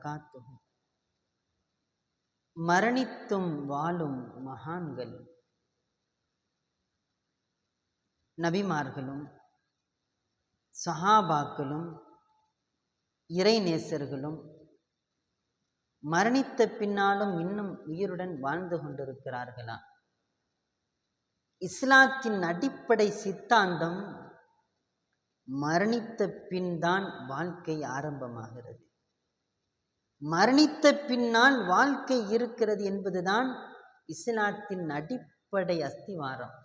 வரகாத்தும் மரணித்தும் வாழும் மகான்கள். நபிமார்களும் சஹாபாக்களும் இறைநேசர்களும் மரணித்த பின்னாலும் இன்னும் உயிருடன் வாழ்ந்து கொண்டிருக்கிறார்களா? இஸ்லாத்தின் அடிப்படை சித்தாந்தம் மரணித்த பின் தான் வாழ்க்கை ஆரம்பமாகிறது. மரணித்த பின்னால் வாழ்க்கை இருக்கிறது என்பதுதான் இஸ்லாத்தின் அடிப்படை அஸ்திவாரம்.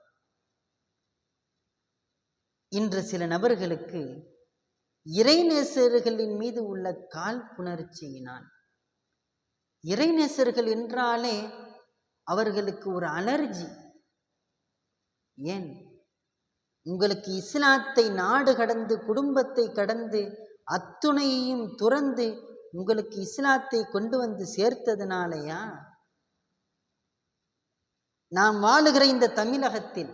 இன்று சில நபர்களுக்கு இறைநேசர்களின் மீது உள்ள கால் புணர்ச்சியினால் இறைநேசர்கள் என்றாலே அவர்களுக்கு ஒரு அலர்ஜி. ஏன்? உங்களுக்கு இஸ்லாத்தை நாடு கடந்து குடும்பத்தை கடந்து அத்துணையையும் துறந்து உங்களுக்கு இஸ்லாத்தை கொண்டு வந்து சேர்த்ததுனாலயா? நாம் வாழுகிற இந்த தமிழகத்தில்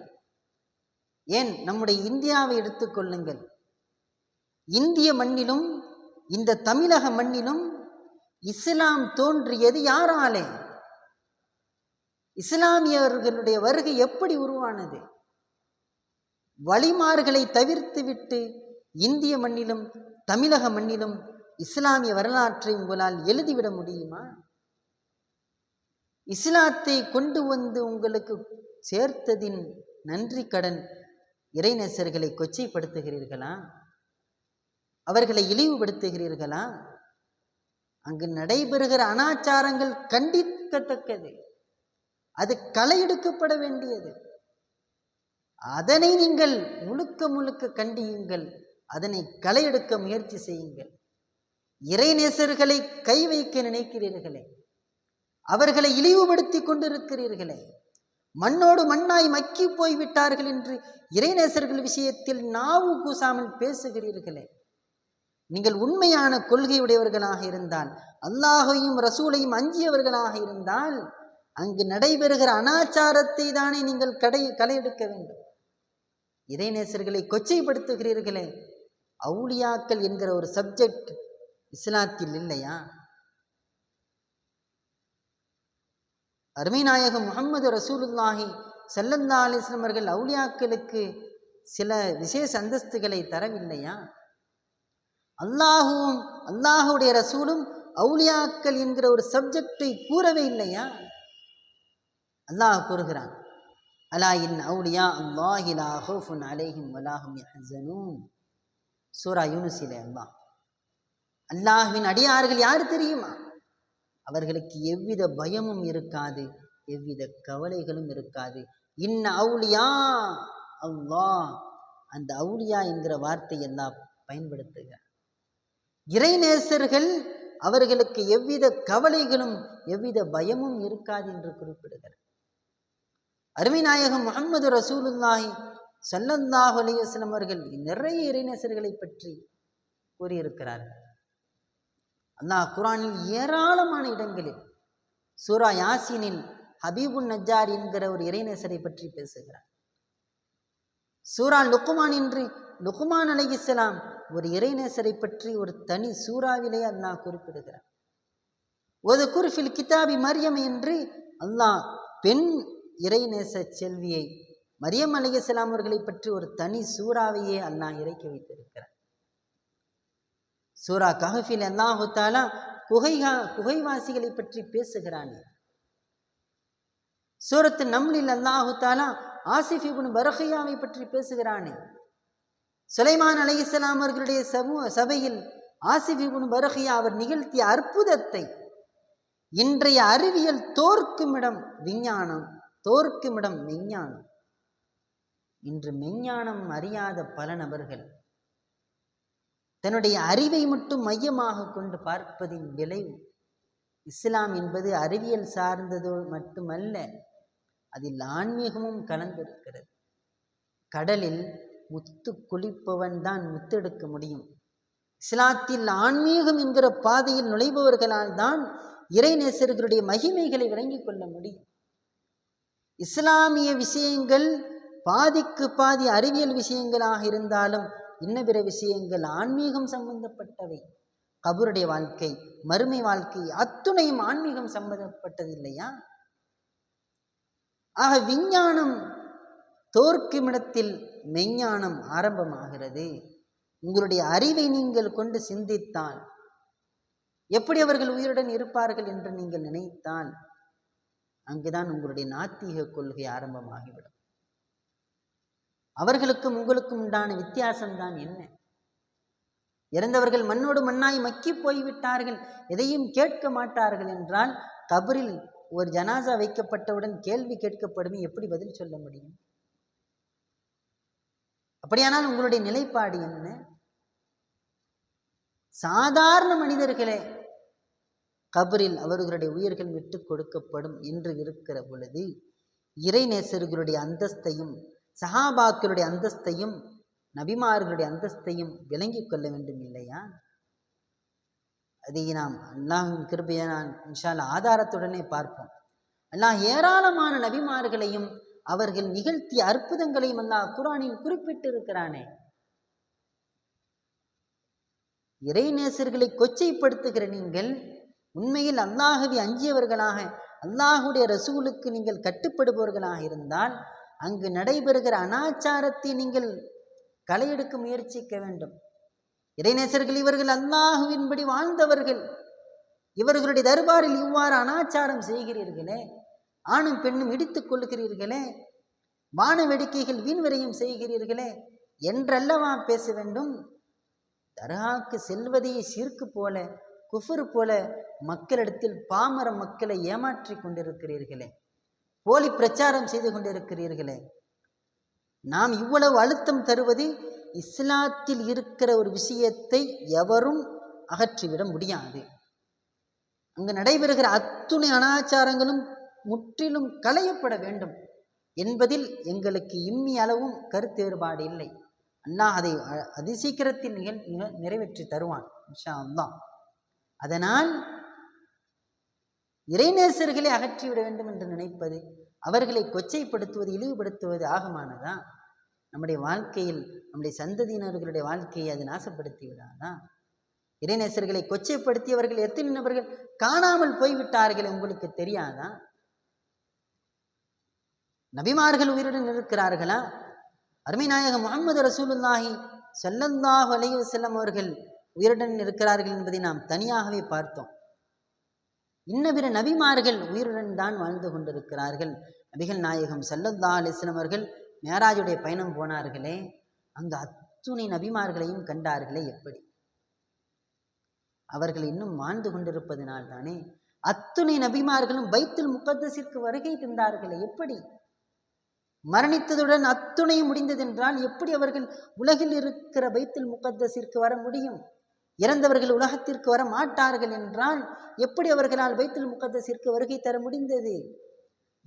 ஏன் நம்முடைய இந்தியாவை எடுத்துக்கொள்ளுங்கள் இந்திய மண்ணிலும் இந்த தமிழக மண்ணிலும் இஸ்லாம் தோன்றியது யாராலே? இஸ்லாமியர்களுடைய வருகை எப்படி உருவானது? வழிமார்களை தவிர்த்துவிட்டு இந்திய மண்ணிலும் தமிழக மண்ணிலும் இஸ்லாமிய வரலாற்றை உங்களால் எழுதிவிட முடியுமா? இஸ்லாத்தை கொண்டு வந்து உங்களுக்கு சேர்த்ததின் நன்றி கடன் இறைநேசர்களை கொச்சைப்படுத்துகிறீர்களா? அவர்களை இழிவுபடுத்துகிறீர்களா? அங்கு நடைபெறுகிற அனாச்சாரங்கள் கண்டிக்கத்தக்கது. அது களையெடுக்கப்பட வேண்டியது. அதனை நீங்கள் முழுக்க முழுக்க கண்டியுங்கள். அதனை களையெடுக்க முயற்சி செய்யுங்கள். இறைநேசர்களை கை வைக்க நினைக்கிறீர்களே. அவர்களை இழிவுபடுத்தி கொண்டிருக்கிறீர்களே. மண்ணோடு மண்ணாய் மக்கி போய்விட்டார்கள் என்று இறைநேசர்கள் விஷயத்தில் நாவு கூசாமல் பேசுகிறீர்களே. நீங்கள் உண்மையான கொள்கையுடையவர்களாக இருந்தால் அல்லாஹையும் ரசூலையும் அஞ்சியவர்களாக இருந்தால் அங்கு நடைபெறுகிற அனாச்சாரத்தை தானே நீங்கள் கடை களையெடுக்க வேண்டும். இறைநேசர்களை கொச்சைப்படுத்துகிறீர்களே. அவுளியாக்கள் என்கிற ஒரு சப்ஜெக்ட் இஸ்லாத்தில் இல்லையா? அருமைநாயகம் முகமது ரசூலுல்லாஹி செல்லந்தா அலிஸ்லமர்கள் அவுளியாக்களுக்கு சில விசேஷ அந்தஸ்துகளை தரவில்லையா? அல்லாஹுவும் அல்லாஹுடைய ரசூலும் அவுளியாக்கள் என்கிற ஒரு சப்ஜெக்டை கூறவே இல்லையா? அல்லாஹ் கூறுகிறான் அலா இன் அவுலியா அல்லாஹிலா ஹோஃபுன் அலைஹிம் வலாஹும் யஹ்சனூன்? சூரா யூனுசிலே அல்லாஹ் அல்லாஹ்வின் அடியார்கள் யார் தெரியுமா? அவர்களுக்கு எவ்வித பயமும் இருக்காது எவ்வித கவலைகளும் இருக்காது. இன்ன அவுளியா அவ்வா அந்த அவுளியா என்கிற வார்த்தை எல்லாம் பயன்படுத்துக. இறைநேசர்கள் அவர்களுக்கு எவ்வித கவலைகளும் எவ்வித பயமும் இருக்காது என்று குறிப்பிடுகிறார். அருமைநாயகம் முகமது ரசூலுல்லாஹி சல்லல்லாஹு அலைவசலம் அவர்கள் நிறைய இறைநேசர்களை பற்றி கூறியிருக்கிறார்கள். அல்லாஹ் குரானில் ஏராளமான இடங்களில் சூரா யாசினில் ஹபீபுன் நஜார் என்கிற ஒரு இறைநேசரை பற்றி பேசுகிறார். சூரா லுக்குமான் என்று லுக்குமான் அலைஹிஸ்ஸலாம் ஒரு இறைநேசரை பற்றி ஒரு தனி சூறாவிலே அல்லாஹ் குறிப்பிடுகிறார். ஒரு குருஃபில் கிதாபி மரியம் என்று அல்லாஹ் பெண் இறைநேச செல்வியை மரியம் அலைஹிஸ்ஸலாம் அவர்களை பற்றி ஒரு தனி சூறாவையே அல்லாஹ் இறக்கி வைத்திருக்கிறார். சூரா கஹஃபில் அல்லாஹு தாலா குகைகா குகைவாசிகளை பற்றி பேசுகிறானே. சூரத்து நம்லில் அல்லாஹு தாலா ஆசிஃப் இப்னு பரஹியாவை பற்றி பேசுகிறானே. சுலைமான் அலைஹிஸ்ஸலாம் அவர்களுடைய சமூக சபையில் ஆசிஃப் இப்னு பரஹியா அவர் நிகழ்த்திய அற்புதத்தை இன்றைய அறிவியல் தோற்குமிடம் விஞ்ஞானம் தோற்குமிடம் மெஞ்ஞானம் இன்று மெஞ்ஞானம் அறியாத பல நபர்கள் தன்னுடைய அறிவை மட்டும் மையமாக கொண்டு பார்ப்பதின் விளைவு. இஸ்லாம் என்பது அறிவியல் சார்ந்ததோ மட்டுமல்ல அதில் ஆன்மீகமும் கலந்திருக்கிறது. கடலில் முத்து குளிப்பவன் தான் முத்தெடுக்க முடியும். இஸ்லாத்தில் ஆன்மீகம் என்கிற பாதையில் நுழைபவர்களால் தான் இறைநேசர்களுடைய மகிமைகளை விளங்கிக் கொள்ள முடியும். இஸ்லாமிய விஷயங்கள் பாதிக்கு பாதி அறிவியல் விஷயங்களாக இருந்தாலும் இன்ன பிற விஷயங்கள் ஆன்மீகம் சம்பந்தப்பட்டவை. கபருடைய வாழ்க்கை மறுமை வாழ்க்கை அத்துணையும் ஆன்மீகம் சம்பந்தப்பட்டது இல்லையா? ஆக விஞ்ஞானம் தோற்கும் இடத்தில் மெஞ்ஞானம் ஆரம்பமாகிறது. உங்களுடைய அறிவை நீங்கள் கொண்டு சிந்தித்தால் எப்படி அவர்கள் உயிருடன் இருப்பார்கள் என்று நீங்கள் நினைத்தால் அங்குதான் உங்களுடைய நாத்திக கொள்கை ஆரம்பமாகிவிடும். அவர்களுக்கும் உங்களுக்கும் உண்டான வித்தியாசம்தான் என்ன? இறந்தவர்கள் மண்ணோடு மண்ணாய் மக்கி போய்விட்டார்கள். எதையும் கேட்க மாட்டார்கள் என்றால் கபரில் ஒரு ஜனாசா வைக்கப்பட்டவுடன் கேள்வி கேட்கப்படும் எப்படி பதில் சொல்ல முடியும்? அப்படியானால் உங்களுடைய நிலைப்பாடு என்ன? சாதாரண மனிதர்களே கபரில் அவர்களுடைய உயிர்கள் விட்டு கொடுக்கப்படும் என்று இருக்கிற பொழுது இறைநேசர்களுடைய அந்தஸ்தையும் சஹாபாக்களுடைய அந்தஸ்தையும் நபிமார்களுடைய அந்தஸ்தையும் விளங்கிக் கொள்ள வேண்டும் இல்லையா? அதை நாம் அல்லாஹின் கிருபையை நான் இன்ஷால் ஆதாரத்துடனே பார்ப்போம். அல்லாஹ் ஏராளமான நபிமார்களையும் அவர்கள் நிகழ்த்திய அற்புதங்களையும் அல்லாஹ் குரானில் குறிப்பிட்டிருக்கிறானே. இறைநேசர்களை கொச்சைப்படுத்துகிற நீங்கள் உண்மையில் அல்லாஹவி அஞ்சியவர்களாக அல்லாஹுடைய ரசூலுக்கு நீங்கள் கட்டுப்படுபவர்களாக இருந்தால் அங்கு நடைபெறுகிற அனாச்சாரத்தை நீங்கள் களையெடுக்க முயற்சிக்க வேண்டும். இறைநேசர்கள் இவர்கள் அல்லாஹுவின்படி வாழ்ந்தவர்கள். இவர்களுடைய தர்பாரில் இவ்வாறு அனாச்சாரம் செய்கிறீர்களே ஆணும் பெண்ணும் இடித்துக் கொள்கிறீர்களே வான வேடிக்கைகள் வீண்வரையும் செய்கிறீர்களே என்றல்லவா பேச வேண்டும்? தர்காக்கு செல்வதையே சிற்கு போல குஃபர் போல மக்களிடத்தில் பாமர மக்களை ஏமாற்றி கொண்டிருக்கிறீர்களே. போலி பிரச்சாரம் செய்து கொண்டிருக்கிறீர்களே. நாம் இவ்வளவு அழுத்தம் தருவது இஸ்லாத்தில் இருக்கிற ஒரு விஷயத்தை எவரும் அகற்றிவிட முடியாது. அங்கு நடைபெறுகிற அத்துணை அனாச்சாரங்களும் முற்றிலும் களையப்பட வேண்டும் என்பதில் எங்களுக்கு இம்மி அளவும் கருத்து வேறுபாடு இல்லை. அல்லாஹ் அதை அ- அதிசீக்கிரத்தில் நிகழ் நிறைவேற்றி தருவான் இன்ஷா அல்லாஹ். அதனால் இறைநேசர்களை அகற்றிவிட வேண்டும் என்று நினைப்பது அவர்களை கொச்சைப்படுத்துவது இழிவுபடுத்துவது ஆகமானதா? நம்முடைய வாழ்க்கையில் நம்முடைய சந்ததியினர்களுடைய வாழ்க்கையை அது நாசப்படுத்தி விடாதா? இறைநேசர்களை கொச்சைப்படுத்தியவர்கள் எத்தனை நபர்கள் காணாமல் போய்விட்டார்கள் உங்களுக்கு தெரியாதா? நபிமார்கள் உயிருடன் இருக்கிறார்களா? அருமைநாயகம் முகமது ரசூலுல்லாஹி செல்லந்தாஹ் அலைஹி வஸல்லம் அவர்கள் உயிருடன் இருக்கிறார்கள் என்பதை நாம் தனியாகவே பார்த்தோம். இன்ன பிற நபிமார்கள் உயிருடன் தான் வாழ்ந்து கொண்டிருக்கிறார்கள். நபிகள் நாயகம் ஸல்லல்லாஹு அலைஹி அவர்கள் மேராஜுடைய பயணம் போனார்களே அங்கு அத்துணை நபிமார்களையும் கண்டார்களே எப்படி? அவர்கள் இன்னும் வாழ்ந்து கொண்டிருப்பதனால் தானே அத்துணை நபிமார்களும் பைத்தில் முகத்தஸிற்கு வருகை தந்தார்களே எப்படி? மரணித்ததுடன் அத்துணையும் முடிந்ததென்றால் எப்படி அவர்கள் உலகில் இருக்கிற பைத்தில் முக்கத்தசிற்கு வர முடியும்? இறந்தவர்கள் உலகத்திற்கு வர மாட்டார்கள் என்றால் எப்படி அவர்களால் பைத்துல் முகத்தசிற்கு வருகை தர முடிந்தது?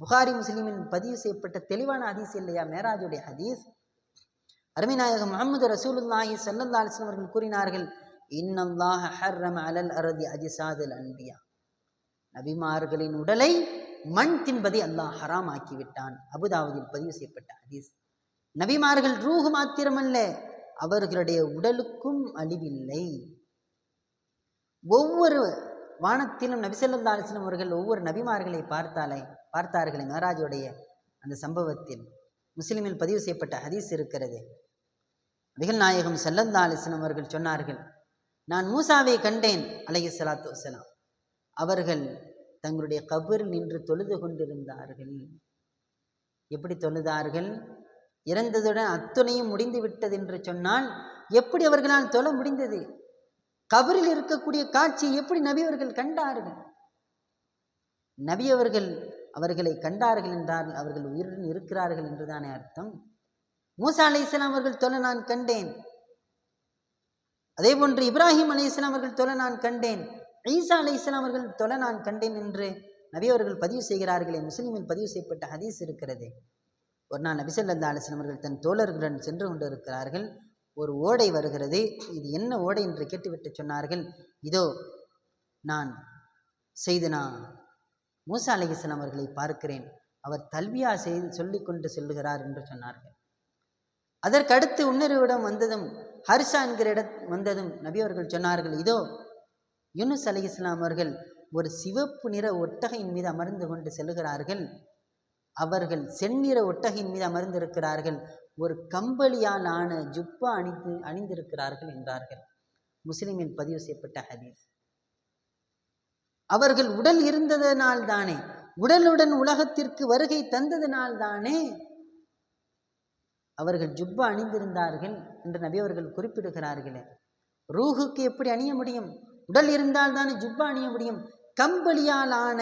புகாரி முஸ்லிமின் பதிவு செய்யப்பட்ட தெளிவான ஹதீஸ் இல்லையா? மேராஜுடைய ஹதீஸ். அருமைநாயகம் முகமது ரசூலுல்லாஹி ஸல்லல்லாஹு அலைஹி அவர்கள் கூறினார்கள் இன்னல்லாஹ ஹர்ரம அலல் அரதி அஜிசாதல் அன்பியா. நபிமார்களின் உடலை மண் தின்பதை அல்லாஹ் ஹராம் ஆக்கி விட்டான் பதிவு செய்யப்பட்ட ஹதீஸ். நபிமார்கள் ரூஹு மாத்திரமல்ல அவர்களுடைய உடலுக்கும் அழிவில்லை. ஒவ்வொரு வானத்திலும் நபிசல்லா அலிஸ்லம் அவர்கள் ஒவ்வொரு நபிமார்களை பார்த்தாலே பார்த்தார்களே மேராஜுடைய அந்த சம்பவத்தில். முஸ்லிமில் பதிவு செய்யப்பட்ட ஹதீஸ் இருக்கிறது. நபிகள் நாயகம் சல்லல்லா அலிஸ்லம் அவர்கள் சொன்னார்கள் நான் மூசாவை கண்டேன் அலைஹி சலாத்து வலாம் அவர்கள் தங்களுடைய கபரில் நின்று தொழுது கொண்டிருந்தார்கள். எப்படி தொழுதார்கள்? இறந்ததுடன் அத்துணையும் முடிந்து விட்டது என்று சொன்னால் எப்படி அவர்களால் தொழ முடிந்தது? கபரில் இருக்கக்கூடிய காட்சியை எப்படி நபியவர்கள் கண்டார்கள்? நபியவர்கள் அவர்களை கண்டார்கள் என்றால் அவர்கள் உயிருடன் இருக்கிறார்கள் என்றுதானே அர்த்தம்? மூசா அலி இஸ்லாம் அவர்கள் தொலை நான் கண்டேன். அதே போன்று இப்ராஹிம் அலி இஸ்லாம் அவர்கள் தொலை நான் கண்டேன். ஈசா அலி இஸ்லாம் அவர்கள் தொலை நான் கண்டேன் என்று நபி அவர்கள் பதிவு செய்கிறார்களே முஸ்லீமில் பதிவு செய்யப்பட்ட ஹதீஸ் இருக்கிறது. ஒரு நாள் நபிசல்லா அலிஸ்லாம் அவர்கள் தன் தோழர்களுடன் சென்று கொண்டிருக்கிறார்கள். ஒரு ஓடை வருகிறது. இது என்ன ஓடை என்று கேட்டுவிட்டு சொன்னார்கள். இதோ நான் செய்தனா மூசா அலிஸ்லாம் அவர்களை பார்க்கிறேன். அவர் தல்வியா செய்து சொல்லிக்கொண்டு செல்லுகிறார் என்று சொன்னார்கள். அதற்கடுத்து இன்னொரு வந்ததும் ஹர்ஷா என்கிற இடம் வந்ததும் நபி அவர்கள் சொன்னார்கள் இதோ யூனுஸ் அலி இஸ்லாம் அவர்கள் ஒரு சிவப்பு நிற ஒட்டகையின் மீது அமர்ந்து கொண்டு செல்கிறார்கள் அவர்கள் செந்நிற ஒட்டகையின் மீது அமர்ந்திருக்கிறார்கள். ஒரு கம்பளியால் ஆன ஜுப்பா அணிந்து அணிந்திருக்கிறார்கள் என்றார்கள். முஸ்லிமில் பதிவு செய்யப்பட்ட ஹதீஸ். அவர்கள் உடல் இருந்ததனால் தானே உடலுடன் உலகத்திற்கு வருகை தந்ததனால் தானே அவர்கள் ஜுப்பா அணிந்திருந்தார்கள் என்று நபி அவர்கள் குறிப்பிடுகிறார்களே. ரூஹுக்கு எப்படி அணிய முடியும்? உடல் இருந்தால் தானே ஜுப்பா அணிய முடியும்? கம்பளியால் ஆன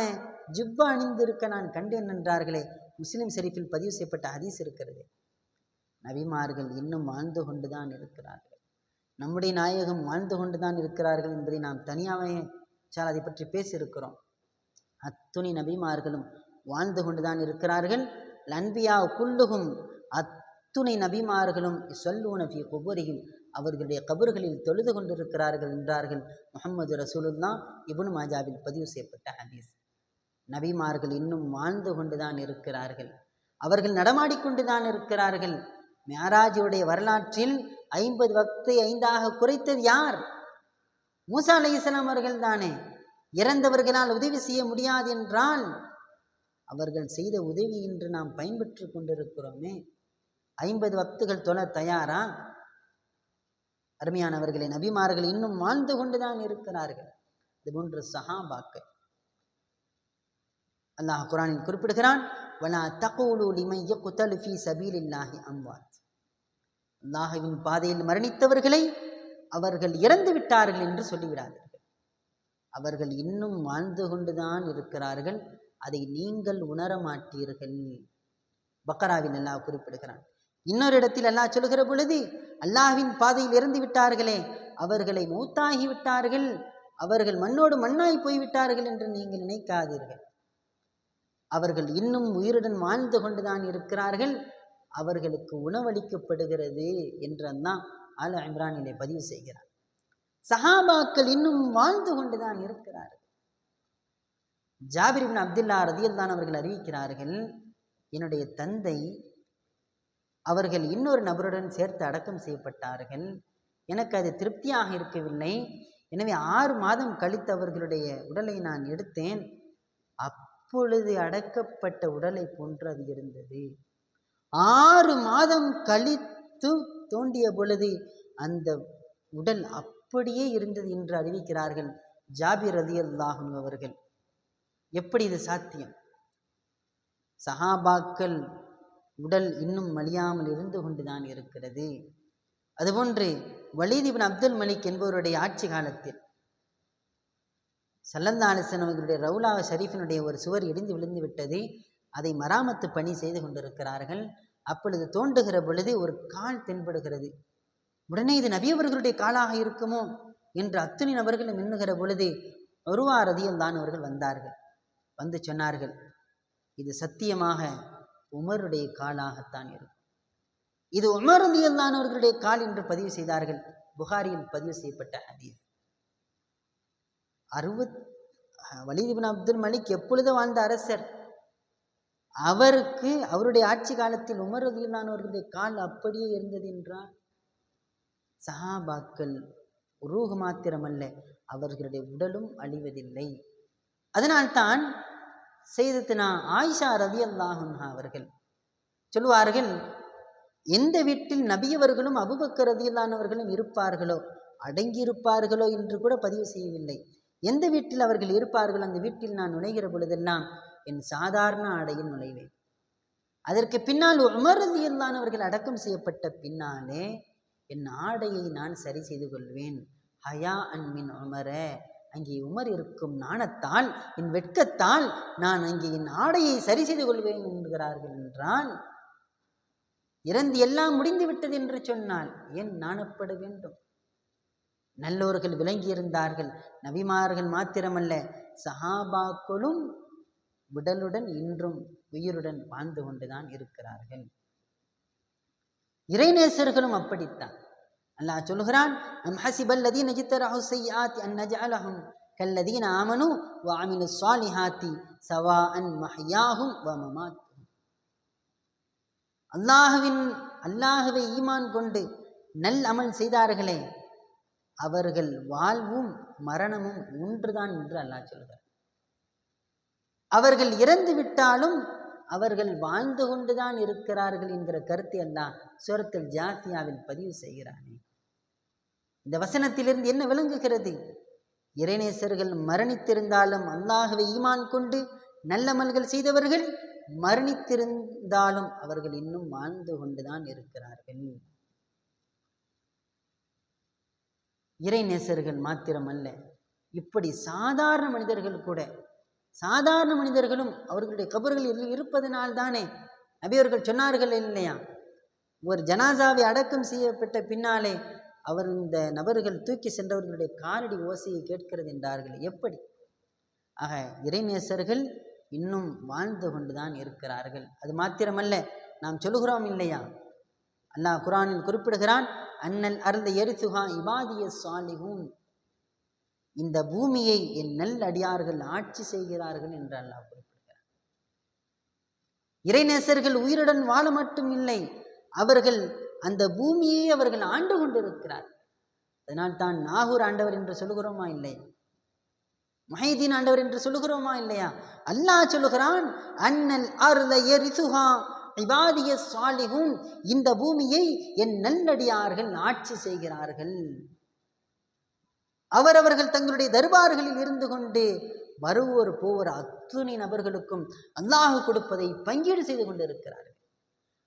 ஜுப்பா அணிந்திருக்க நான் கண்டேன் என்றார்களே. முஸ்லிம் ஷெரீஃபில் பதிவு செய்யப்பட்ட ஹதீஸ் இருக்கிறது. நபிமார்கள் இன்னும் வாழ்ந்து கொண்டுதான் இருக்கிறார்கள். நம்முடைய நாயகம் வாழ்ந்து கொண்டுதான் இருக்கிறார்கள் என்பதை நாம் தனியாகவே சார் அதை பற்றி பேசியிருக்கிறோம். அத்துணை நபிமார்களும் வாழ்ந்து கொண்டுதான் இருக்கிறார்கள். லன்பியா குல்லுகும் அத்துணை நபிமார்களும் சொல்லூன ஒவ்வொரையும் அவர்களுடைய கபர்களில் தொழுது கொண்டிருக்கிறார்கள் என்றார்கள் முகமது ரசூலுல்லா இப்னு மாஜாவில் பதிவு செய்யப்பட்ட ஹதீஸ். நபிமார்கள் இன்னும் வாழ்ந்து கொண்டுதான் இருக்கிறார்கள். அவர்கள் நடமாடிக்கொண்டுதான் இருக்கிறார்கள். மியாராஜுடைய வரலாற்றில் ஐம்பது வக்தை ஐந்தாக குறைத்தது யார்? மூசா அலை இஸ்லாம் அவர்கள் தானே. இறந்தவர்களால் உதவி செய்ய முடியாது என்றால் அவர்கள் செய்த உதவி இன்று நாம் பயன்பெற்று கொண்டிருக்கிறோமே. ஐம்பது வக்துகள் தொழ தயாரா? அருமையானவர்களே நபிமார்கள் இன்னும் வாழ்ந்து கொண்டுதான் இருக்கிறார்கள். இது போன்ற சஹாபாக்கள். அல்லாஹ் குரானில் குறிப்பிடுகிறான் வலா தகூலு லிமன் குத்தலுஃபி சபீலில்லாஹி அம்வாத் அல்லாஹுவின் பாதையில் மரணித்தவர்களை அவர்கள் இறந்து விட்டார்கள் என்று சொல்லிவிடாதீர்கள். அவர்கள் இன்னும் வாழ்ந்து கொண்டுதான் இருக்கிறார்கள். அதை நீங்கள் உணர மாட்டீர்கள். பக்கராவின் அல்லாஹ் குறிப்பிடுகிறான். இன்னொரு இடத்தில் அல்லாஹ் சொல்கிற பொழுது அல்லாஹ்வின் பாதையில் இறந்து விட்டார்களே அவர்களை மூத்தாகி விட்டார்கள் அவர்கள் மண்ணோடு மண்ணாய் போய்விட்டார்கள் என்று நீங்கள் நினைக்காதீர்கள். அவர்கள் இன்னும் உயிருடன் வாழ்ந்து கொண்டுதான் இருக்கிறார்கள். அவர்களுக்கு உணவளிக்கப்படுகிறது என்றான் அல்லாஹ் ஆல இம்ரானிலே பதிவு செய்கிறார். சஹாபாக்கள் இன்னும் வாழ்ந்து கொண்டுதான் இருக்கிறார்கள். ஜாபிரிபின் இப்னு அப்துல்லா ரதியல்தான் அவர்கள் அறிவிக்கிறார்கள் என்னுடைய தந்தை அவர்கள் இன்னொரு நபருடன் சேர்த்து அடக்கம் செய்யப்பட்டார்கள். எனக்கு அது திருப்தியாக இருக்கவில்லை. எனவே ஆறு மாதம் கழித்து அவர்களுடைய உடலை நான் எடுத்தேன். அப்பொழுது அடக்கப்பட்ட உடலை போன்று அது இருந்தது. ஆறு மாதம் கழித்து தோண்டிய பொழுது அந்த உடல் அப்படியே இருந்தது என்று அறிவிக்கிறார்கள் ஜாபிர் அலி அல்லாஹும் அவர்கள். எப்படி இது சாத்தியம்? சஹாபாக்கள் உடல் இன்னும் மலியாமல் இருந்து கொண்டுதான் இருக்கிறது. அதுபோன்று வலிதிபின் அப்துல் மலிக் என்பவருடைய ஆட்சி காலத்தில் சல்லந்தா அவர்களுடைய ரவுலா ஷரீஃபினுடைய ஒரு சுவர் இடிந்து விழுந்து விட்டது. அதை மராமத்து பணி செய்து கொண்டிருக்கிறார்கள். அப்பொழுது தோண்டுகிற பொழுது ஒரு கால் தென்படுகிறது. உடனே இது நபியவர்களுடைய காலாக இருக்குமோ? என்று அத்துணை நபர்களும் எண்ணுகிற பொழுது ஒருவா ரதியில் தான் அவர்கள் வந்தார்கள். வந்து சொன்னார்கள் இது சத்தியமாக உமருடைய காலாகத்தான் இருக்கும். இது உமர் அவர்களுடைய கால் என்று பதிவு செய்தார்கள். புகாரியில் பதிவு செய்யப்பட்ட ஹதீஸ். அறுபத் வலிதிபின் அப்துல் மலிக் எப்பொழுது வாழ்ந்த அரசர். அவருக்கு அவருடைய ஆட்சி காலத்தில் உமர் ரதியல்லானவர்களுடைய கால் அப்படியே இருந்தது என்றால் சஹாபாக்கள் ரூஹ் மாத்திரமல்ல அவர்களுடைய உடலும் அழிவதில்லை. அதனால்தான் செய்தத்தினா ஆயிஷா ரதி அல்லாஹுன்ஹா அவர்கள் சொல்வார்கள் எந்த வீட்டில் நபியவர்களும் அபுபக்க ரதியல்லானவர்களும் இருப்பார்களோ அடங்கியிருப்பார்களோ என்று கூட பதிவு செய்யவில்லை. எந்த வீட்டில் அவர்கள் இருப்பார்களோ அந்த வீட்டில் நான் நுழைகிற பொழுதெல்லாம் என் சாதாரண ஆடையில் நுழைவேன் அதற்கு பின்னால் உமர் ரதியல்லானவர்கள் அடக்கம் செய்யப்பட்ட பின்னாலே என் ஆடையை நான் சரி செய்து கொள்வேன். ஹயா அன்மின் உமர அங்கே உமர் இருக்கும் நாணத்தால் என் வெட்கத்தால் நான் அங்கே என் ஆடையை சரி செய்து கொள்வேன் என்கிறார்கள் என்றால் இறந்து எல்லாம் முடிந்து விட்டது என்று சொன்னால் ஏன் நாணப்பட வேண்டும்? நல்லோர்கள் விளங்கியிருந்தார்கள். நபிமார்கள் மாத்திரமல்ல சஹாபாக்களும் உடலுடன் இன்றும் உயிருடன் வாழ்ந்து கொண்டுதான் இருக்கிறார்கள். இறைநேசர்களும் அப்படித்தான். அல்லாஹ் சொல்கிறான் அம் ஹசிபல்லதீன ஜித்தரஹு ஸய்யாத்தி அன் நஜஅலஹும் கல்லதீன ஆமனு வாமினு சுவாலிஹாத்தி சவா அன் மஹ்யாஹும் வமமாத் அல்லாஹுவின் அல்லாஹுவை ஈமான் கொண்டு நல் அமல் செய்தார்களே அவர்கள் வாழ்வும் மரணமும் ஒன்றுதான் என்று அல்லாஹ் சொல்கிறார் அவர்கள் இறந்து விட்டாலும் அவர்கள் வாழ்ந்து கொண்டுதான் இருக்கிறார்கள் என்கிற கருத்தை எல்லாம் சுரத்தில் ஜாசியாவில் பதிவு செய்கிறானே. இந்த வசனத்திலிருந்து என்ன விளங்குகிறது? இறைநேசர்கள் மரணித்திருந்தாலும் அல்லாகவே ஈமான் கொண்டு நல்லமல்கள் செய்தவர்கள் மரணித்திருந்தாலும் அவர்கள் இன்னும் வாழ்ந்து கொண்டுதான் இருக்கிறார்கள். இறைநேசர்கள் மாத்திரமல்ல இப்படி சாதாரண மனிதர்கள் கூட சாதாரண மனிதர்களும் அவர்களுடைய கபர்கள் இருப்பதனால்தானே நபியவர்கள் சொன்னார்கள் இல்லையா? ஒரு ஜனாசாவை அடக்கம் செய்யப்பட்ட பின்னாலே அவர் இந்த நபர்கள் தூக்கி சென்றவர்களுடைய காலடி ஓசையை கேட்கிறது என்றார்கள். எப்படி? ஆக இறைநேசர்கள் இன்னும் வாழ்ந்து கொண்டுதான் இருக்கிறார்கள். அது மாத்திரமல்ல நாம் சொல்லுகிறோம் இல்லையா? அல்லாஹ் குரானில் குறிப்பிடுகிறான் அண்ணல் அருந்த எரிசுகா இபாதிய சாலிகும் இந்த பூமியை என் நல் அடியார்கள் ஆட்சி செய்கிறார்கள் என்று அல்லாஹ் குறிப்பிடுகிறார். இறைநேசர்கள் உயிருடன் வாழ மட்டும் இல்லை அவர்கள் அந்த பூமியை அவர்கள் ஆண்டு கொண்டிருக்கிறார். அதனால் தான் நாகூர் ஆண்டவர் என்று சொல்லுகிறோமா இல்லை? மஹைதீன் ஆண்டவர் என்று சொல்லுகிறோமா இல்லையா? அல்லாஹ் சொல்லுகிறான் அண்ணல் அருள எரிசுகா இவாதிய சாலிகும் இந்த பூமியை என் நல்லடியார்கள் ஆட்சி செய்கிறார்கள். அவரவர்கள் தங்களுடைய தர்பார்களில் இருந்து கொண்டு வருவோர் போவோர் அத்துணை நபர்களுக்கும் அல்லாஹு கொடுப்பதை பங்கீடு செய்து கொண்டிருக்கிறார்கள்.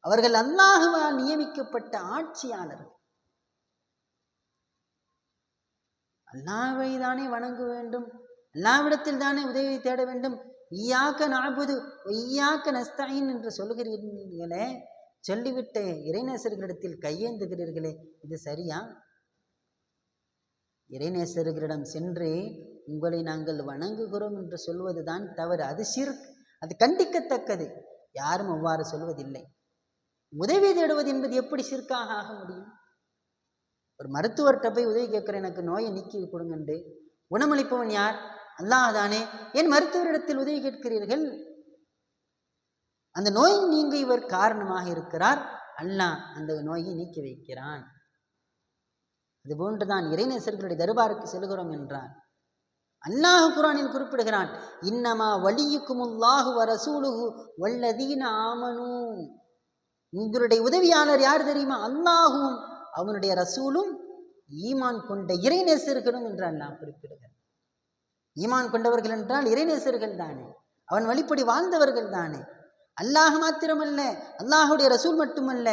அவர்கள் அல்லாஹுவால் நியமிக்கப்பட்ட ஆட்சியாளர்கள். அல்லாவை தானே வணங்க வேண்டும். அல்லாவிடத்தில் தானே உதவியை தேட வேண்டும். ஈயாக்க நாபுது ஒய்யாக்க நஸ்தாயின் என்று சொல்லுகிறீர்களே சொல்லிவிட்டு இறைநேசர்களிடத்தில் கையேந்துகிறீர்களே இது சரியா? இறைநேசர்களிடம் சென்று உங்களை நாங்கள் வணங்குகிறோம் என்று சொல்வதுதான் தவறு. அது சிறுக் அது கண்டிக்கத்தக்கது. யாரும் அவ்வாறு சொல்வதில்லை. உதவி தேடுவது என்பது எப்படி சிற்காக ஆக முடியும்? ஒரு மருத்துவர்கிட்ட போய் உதவி கேட்குற எனக்கு நோயை நீக்கி கொடுங்கண்டு. குணமளிப்பவன் யார்? அல்லாதானே ஏன் மருத்துவரிடத்தில் உதவி கேட்கிறீர்கள்? அந்த நோய் நீங்க இவர் காரணமாக இருக்கிறார். அல்லாஹ் அந்த நோயை நீக்கி வைக்கிறான். அதுபோன்றுதான் இறைநேசர்களுடைய தர்பாருக்கு செல்கிறோம் என்றான். அல்லாஹ் குரானில் குறிப்பிடுகிறான் இன்னமா வலியுக்குமுல்லாஹு வ ரசூலுஹு வல்லதீன ஆமனு. உங்களுடைய உதவியாளர் யார் தெரியுமா? அல்லாஹும் அவனுடைய ரசூலும் ஈமான் கொண்ட இறைநேசர்களும் என்று அல்லாஹ் குறிப்பிடுகிறார் ஈமான் கொண்டவர்கள் என்றால் இறைநேசர்கள் தானே அவன் வழிப்படி வாழ்ந்தவர்கள் தானே. அல்லாஹ் மாத்திரமல்ல அல்லாஹுடைய ரசூல் மட்டுமல்ல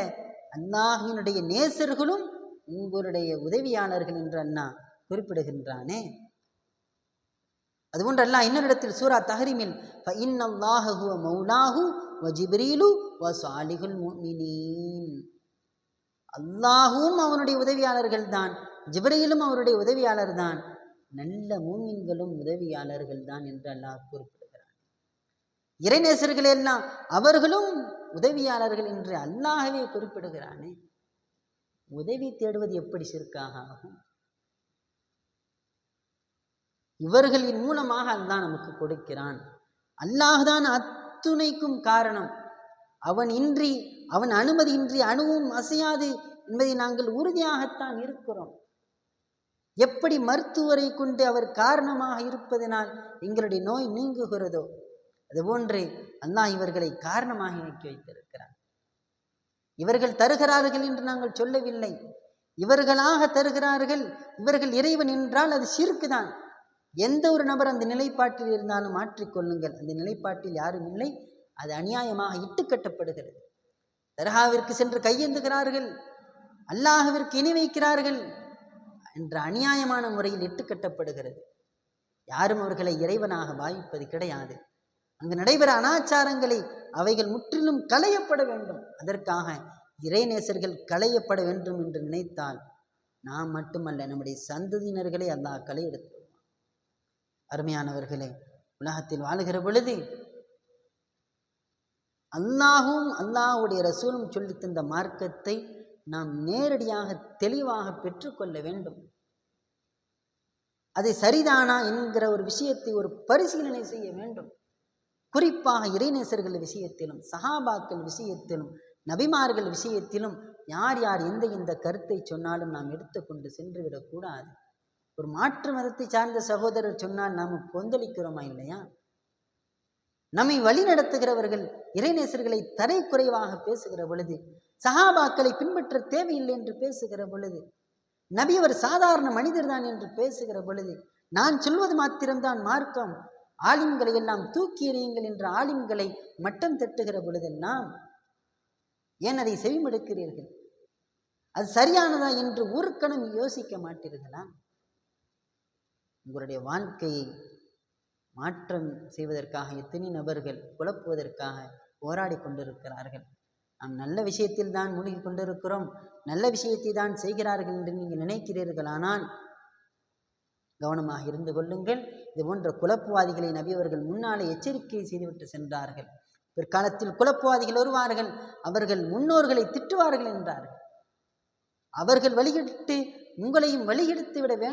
அல்லாஹினுடைய நேசர்களும் உங்களுடைய உதவியாளர்கள் என்று அண்ணா குறிப்பிடுகின்றானே. அதுபோன்று அல்லாஹ் இன்னொரு இடத்தில் சூரா தஹரிமில் இன்னல்லாஹு மௌலாஹு வ ஜிப்ரீலு வ சாலிகுல் முஃமினீன். அல்லாஹும் அவனுடைய உதவியாளர்கள் தான் ஜிப்ரீலும் அவருடைய உதவியாளர் தான் நல்ல மூமின்களும் உதவியாளர்கள் தான் என்று அல்லாஹ் குறிப்பிடுகிறான். இறைநேசர்கள் எல்லாம் அவர்களும் உதவியாளர்கள் என்று அல்லாஹவே குறிப்பிடுகிறானே. உதவி தேடுவது எப்படி சிற்காக ஆகும் இவர்களின் மூலமாக அல்லாஹ் நமக்கு கொடுக்கிறான். அல்லாஹ் தான் அத்துணைக்கும் காரணம். அவன் இன்றி அவன் அனுமதியின்றி அணுவும் அசையாது என்பதை நாங்கள் உறுதியாகத்தான் இருக்கிறோம். எப்படி மருத்துவரை கொண்டு அவர் காரணமாக இருப்பதனால் எங்களுடைய நோய் நீங்குகிறதோ அதுபோன்று அல்லாஹ் இவர்களை காரணமாக இயக்கி வைத்திருக்கிறான். இவர்கள் தருகிறார்கள் என்று நாங்கள் சொல்லவில்லை. இவர்களாக தருகிறார்கள் இவர்கள் இறைவன் என்றால் அது சிறுக்கு தான் எந்த ஒரு நபர் அந்த நிலைப்பாட்டில் இருந்தாலும் மாற்றிக்கொள்ளுங்கள் அந்த நிலைப்பாட்டில் யாரும் இல்லை. அது அநியாயமாக இட்டுக்கட்டப்படுகிறது தர்காவிற்கு சென்று கையெந்துகிறார்கள் அல்லாஹவிற்கு இணை வைக்கிறார்கள் என்ற அநியாயமான முறையில் இட்டுக்கட்டப்படுகிறது யாரும் அவர்களை இறைவனாக பாவிப்பது கிடையாது. அங்கு நடைபெற அனாச்சாரங்களை அவைகள் முற்றிலும் களையப்பட வேண்டும். அதற்காக இறைநேசர்கள் களையப்பட வேண்டும் என்று நினைத்தால் நாம் மட்டுமல்ல நம்முடைய சந்ததியினர்களை அல்லாஹ் களை எடுத்து அருமையானவர்களே உலகத்தில் வாழுகிற பொழுது அல்லாஹும் அல்லாஹுடைய ரசூலும் சொல்லி தந்த மார்க்கத்தை நாம் நேரடியாக தெளிவாக பெற்றுக்கொள்ள வேண்டும். அது சரிதானா என்கிற ஒரு விஷயத்தை ஒரு பரிசீலனை செய்ய வேண்டும். குறிப்பாக இறைநேசர்கள் விஷயத்திலும் சஹாபாக்கள் விஷயத்திலும் நபிமார்கள் விஷயத்திலும் யார் யார் எந்த இந்த கருத்தை சொன்னாலும் நாம் எடுத்துக்கொண்டு சென்று விடக்கூடாது ஒரு மாற்று மதத்தை சார்ந்த சகோதரர் சொன்னால் நாம் கொந்தளிக்கிறோமா இல்லையா? நம்மை வழி நடத்துகிறவர்கள் இறைநேசர்களை தரை குறைவாக பேசுகிற பொழுது சஹாபாக்களை பின்பற்ற தேவையில்லை என்று பேசுகிற பொழுது நபி ஒரு சாதாரண மனிதர்தான் என்று பேசுகிற பொழுது நான் சொல்வது மாத்திரம்தான் மார்க்கம். ஆலிம்களை எல்லாம் தூக்கி எறியுங்கள் என்ற ஆலிம்களை மட்டம் தட்டுகிற பொழுதெல்லாம் ஏன் அதை செவிமடுக்கிறீர்கள்? அது சரியானதா என்று ஒரு கணம் யோசிக்க மாட்டீர்களா? உங்களுடைய வாழ்க்கையை மாற்றம் செய்வதற்காக எத்தனை நபர்கள் குழப்புவதற்காக போராடி கொண்டிருக்கிறார்கள்? நாம் நல்ல விஷயத்தில் தான் மூழ்கி கொண்டிருக்கிறோம். நல்ல விஷயத்தை தான் செய்கிறார்கள் என்று நீங்கள் நினைக்கிறீர்களானால் கவனமாக இருந்து கொள்ளுங்கள். இது போன்ற குழப்பவாதிகளை நபியவர்கள் முன்னாலே எச்சரிக்கை செய்துவிட்டு சென்றார்கள். பிற்காலத்தில் குழப்பவாதிகள் வருவார்கள். அவர்கள் முன்னோர்களை திட்டுவார்கள் என்றார்கள். அவர்கள் வழிகிட்டு உங்களையும் வழிகெடுத்து விட வேண்டும்